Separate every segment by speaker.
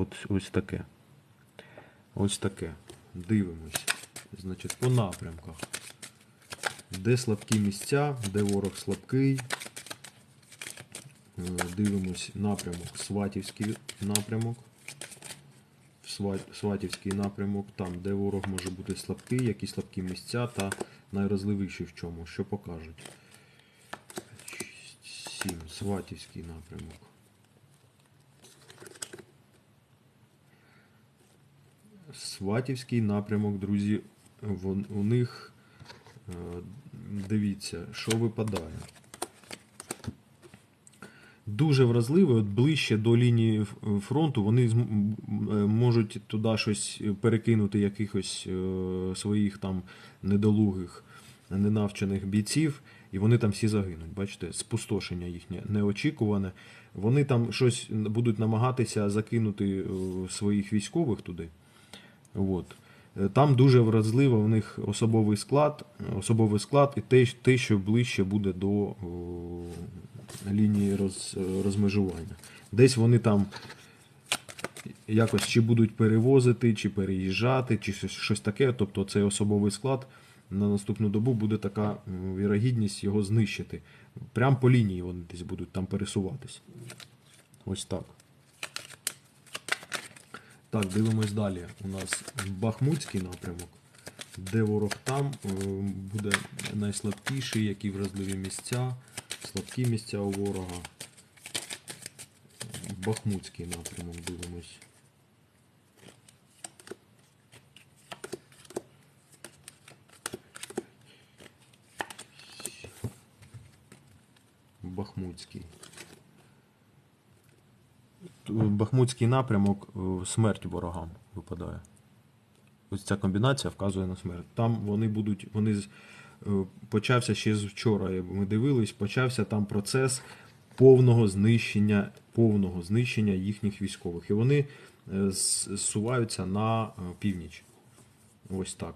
Speaker 1: От ось таке. Ось таке. Дивимось. Значить, по напрямках. Де слабкі місця, де ворог слабкий. Е, Дивимось напрямок, Сватівський напрямок. Сватівський напрямок, там, де ворог може бути слабкий, які слабкі місця та найразливіші в чому, що покажуть. 7. Сватівський напрямок. Сватівський напрямок, друзі, у них е, дивіться, що випадає. Дуже вразливий, от ближче до лінії фронту, вони е, можуть туди щось перекинути якихось е, своїх там недолугих, ненавчених бійців, і вони там всі загинуть. Бачите, спустошення їхнє неочікуване. Вони там щось будуть намагатися закинути своїх військових туди. От. Е, Там дуже вразливо в них особовий склад, особовий склад і те, те, що ближче буде до о, лінії роз, розмежування. Десь вони там якось чи будуть перевозити, чи переїжджати, чи щось, щось таке. Тобто цей особовий склад на наступну добу буде така вірогідність його знищити. Прямо по лінії вони десь будуть там пересуватись. Ось так. Так, дивимось далі. У нас Бахмутський напрямок, де ворог там е, буде найслабкіший, які вразливі місця, слабкі місця у ворога. Бахмутський напрямок дивимось. Бахмутський. Бахмутський напрямок е, смерть ворогам випадає. Ось ця комбінація вказує на смерть. Там вони будуть, вони е, почався ще з вчора. Ми дивились, почався там процес повного знищення, повного знищення їхніх військових. І вони е, зсуваються на північ. Ось так.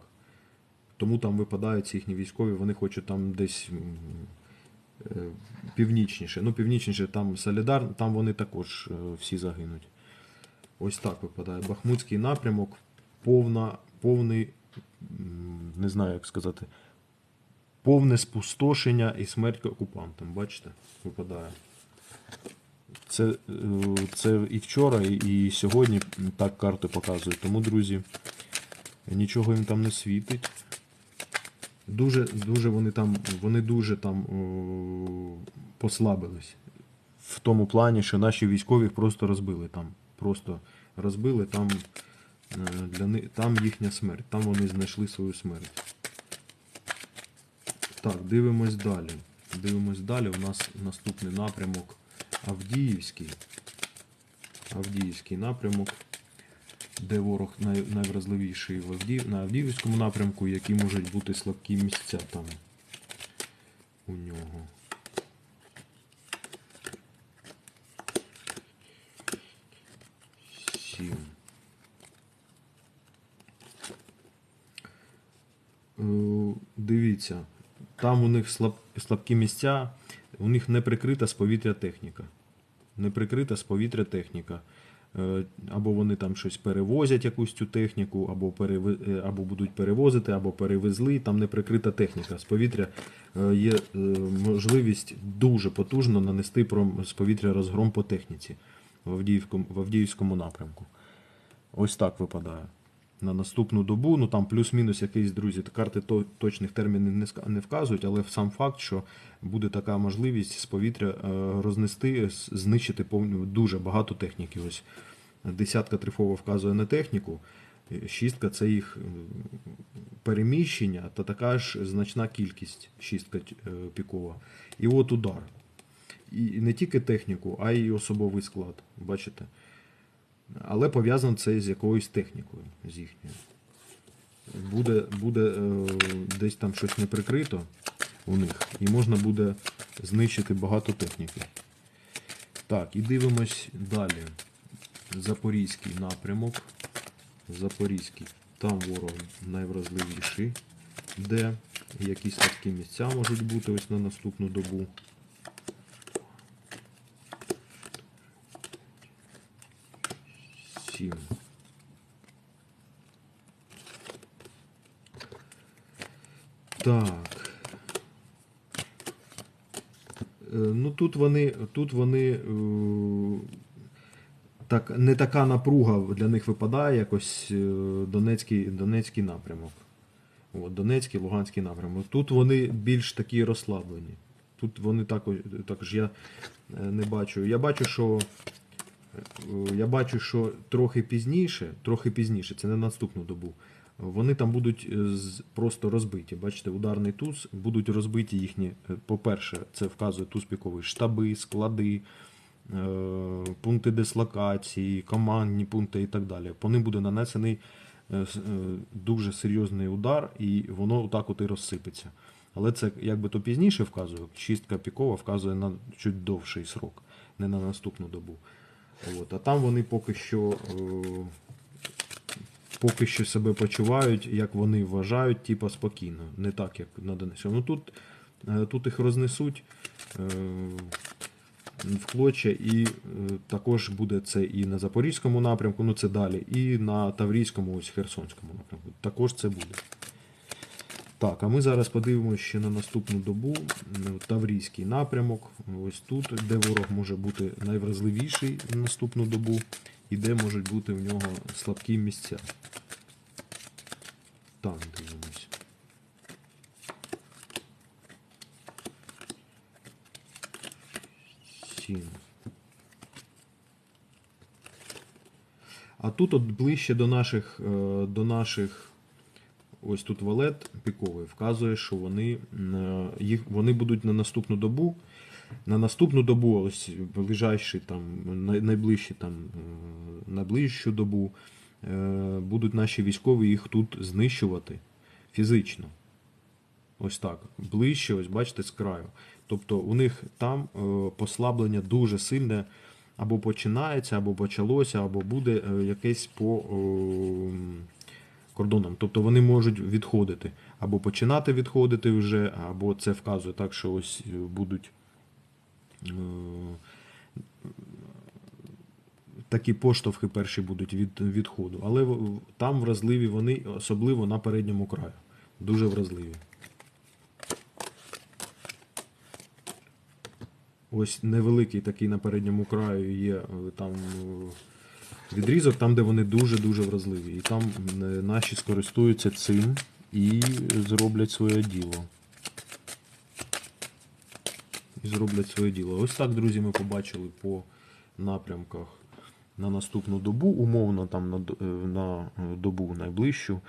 Speaker 1: Тому там випадають їхні військові, вони хочуть там десь північніше. Ну, північніше там Солідар, там вони також е, всі загинуть. Ось так випадає. Бахмутський напрямок, повна, повний, не знаю, як сказати, повне спустошення і смерть окупантам. Бачите, випадає. Це, е, це і вчора, і сьогодні так карти показують. Тому, друзі, нічого їм там не світить. Дуже, дуже вони там, вони дуже там о, послабились. В тому плані, що наші військові просто розбили там. Просто розбили там, е, для них, там їхня смерть. Там вони знайшли свою смерть. Так, дивимось далі. Дивимось далі. У нас наступний напрямок Авдіївський. Авдіївський напрямок, де ворог найвразливіший в Авдіїв, на Авдіївському напрямку, які можуть бути слабкі місця там у нього. Сім. Е, Дивіться, там у них слаб, слабкі місця, у них не прикрита з повітря техніка. Не прикрита з повітря техніка. Е, Або вони там щось перевозять, якусь цю техніку, або, переви, е, або будуть перевозити, або перевезли. Там не прикрита техніка. З повітря е, є можливість дуже потужно нанести з повітря розгром по техніці в Авдіївському, в Авдіївському напрямку. Ось так випадає. На наступну добу, ну там плюс-мінус якийсь, друзі, карти то, точних термінів не, вказують, але сам факт, що буде така можливість з повітря е, рознести, знищити повні, дуже багато техніки. Ось десятка трифова вказує на техніку, е, шістка це їх е, переміщення та така ж значна кількість, шістка пікова. І от удар. І не тільки техніку, а й особовий склад. Бачите? Але пов'язано це з якоюсь технікою, з їхньою. Буде, буде е, десь там щось не прикрито у них, і можна буде знищити багато техніки. Так, і дивимось далі. Запорізький напрямок. Запорізький. Там ворог найвразливіший. Де якісь слабкі місця можуть бути ось на наступну добу. 7. Так. Е, Ну тут вони, тут вони е, так, не така напруга для них випадає, якось е, Донецький, Донецький напрямок. От, Донецький, Луганський напрямок. Тут вони більш такі розслаблені. Тут вони також, також я не бачу. Я бачу, що я бачу, що трохи пізніше, трохи пізніше, це не наступну добу. Вони там будуть е, просто розбиті. Бачите, ударний туз будуть розбиті їхні. е, По-перше, це вказує туз піковий штаби, склади, е, пункти дислокації, командні пункти і так далі. По ним буде нанесений е, е, дуже серйозний удар, і воно отак от і розсипеться. Але це якби то пізніше вказує, чистка пікова вказує на чуть довший срок, не на наступну добу. От. А там вони поки що. е, Поки що себе почувають, як вони вважають, типа спокійно, не так, як на Донеччині. Ну тут, е, тут їх рознесуть е, в клоча, і також буде це і на Запорізькому напрямку, ну це далі, і на Таврійському, ось Херсонському напрямку. Також це буде. Так, а ми зараз подивимося ще на наступну добу. Таврійський напрямок. Ось тут, де ворог може бути найвразливіший на наступну добу, і де можуть бути в нього слабкі місця. Так, дивимось. Сім. А тут от ближче до наших, е, до наших ось тут валет піковий вказує, що вони, е, їх, вони будуть на наступну добу. На наступну добу, ось ближайші там, найближчі там, е, найближчу добу, е, будуть наші військові їх тут знищувати фізично. Ось так. Ближче, ось бачите, з краю. Тобто у них там послаблення дуже сильне або починається, або почалося, або буде якесь по кордонам. Тобто вони можуть відходити, або починати відходити вже, або це вказує так, що ось е, будуть е, такі поштовхи перші будуть від відходу. Але там вразливі вони, особливо на передньому краю. Дуже вразливі. Ось невеликий такий на передньому краю є е, там відрізок, там, де вони дуже-дуже вразливі. І там е, наші скористуються цим і зроблять своє діло. І зроблять своє діло. Ось так, друзі, ми побачили по напрямках на наступну добу, умовно там на, е, е, добу найближчу.